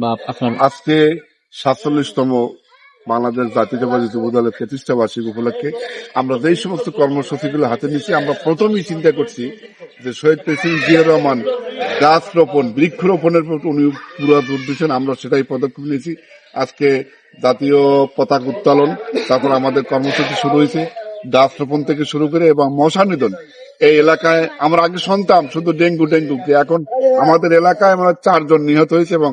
বা আপনার আজকে সাতচল্লিশতম বাংলাদেশ জাতীয়তাবাদী যুব দলের প্রতিষ্ঠা বার্ষিক উপলক্ষে আমরা যেই সমস্ত কর্মসূচিগুলো হাতে নিয়েছি, আমরা প্রথমেই চিন্তা করছি যে শহীদ প্রেসিডেন্ট জিয়া রহমান গাছ রোপণ বৃক্ষরোপণের প্রতি উনি পুরো জোর দিয়েছেন আমরা সেটাই পদক্ষেপ নিয়েছি। আজকে জাতীয় পতাকা উত্তোলন, তারপর আমাদের কর্মসূচি শুরু হয়েছে গাছ রোপণ থেকে শুরু করে এবং মশা নিধন এই এলাকায় আমরা আগে শুনতাম শুধু ডেঙ্গু ডেঙ্গু এখন আমাদের এলাকায় আমরা চারজন নিহত হয়েছে এবং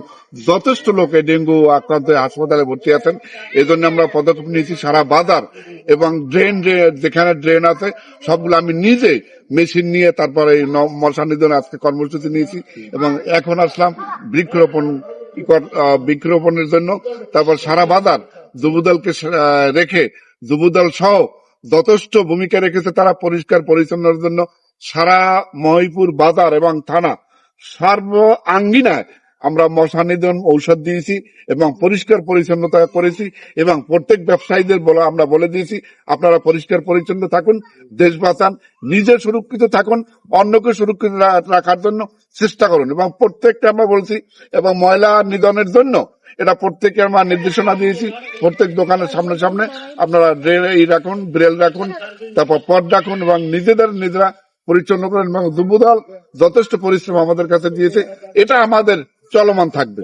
যথেষ্ট লোক ডেঙ্গু আক্রান্ত হাসপাতালে ভর্তি আছেন। এই জন্য আমরা পদক্ষেপ নিয়েছি সারা বাজার এবং ড্রেন যেখানে ড্রেন আছে, সবগুলো আমি নিজে মেশিন নিয়ে তারপরে মশা নিধন আজকে কর্মসূচি নিয়েছি এবং এখন আসলাম বৃক্ষরোপণ বৃক্ষরোপণের জন্য। তারপর সারা বাজার যুবদলকে রেখে যুবদল সহ যথেষ্ট ভূমিকা রেখেছে তারা পরিষ্কার পরিচ্ছন্নতার জন্য। সারা মহিপুর বাজার এবং থানা সর্ব আঙ্গিনায় আমরা মশা নিধন ঔষধ দিয়েছি এবং পরিষ্কার পরিচ্ছন্নতা করেছি এবং প্রত্যেক ব্যবসায়ীদের বলে আমরা বলে দিয়েছি, আপনারা পরিষ্কার পরিচ্ছন্ন থাকুন, দেশ বাঁচান, নিজে সুরক্ষিত থাকুন, অন্যকে সুরক্ষিত রাখার জন্য চেষ্টা করুন এবং প্রত্যেকটা আমরা বলছি, এবং ময়লা নিধনের জন্য এটা প্রত্যেকে আমরা নির্দেশনা দিয়েছি, প্রত্যেক দোকানের সামনে সামনে। আপনারা এই রাখুন ব্রেল রাখুন, তারপর পট রাখুন এবং নিজেদের নিজেরা পরিচ্ছন্ন করেন এবং দুবুদল যথেষ্ট পরিশ্রম আমাদের কাছে দিয়েছে। এটা আমাদের চলমান থাকবে।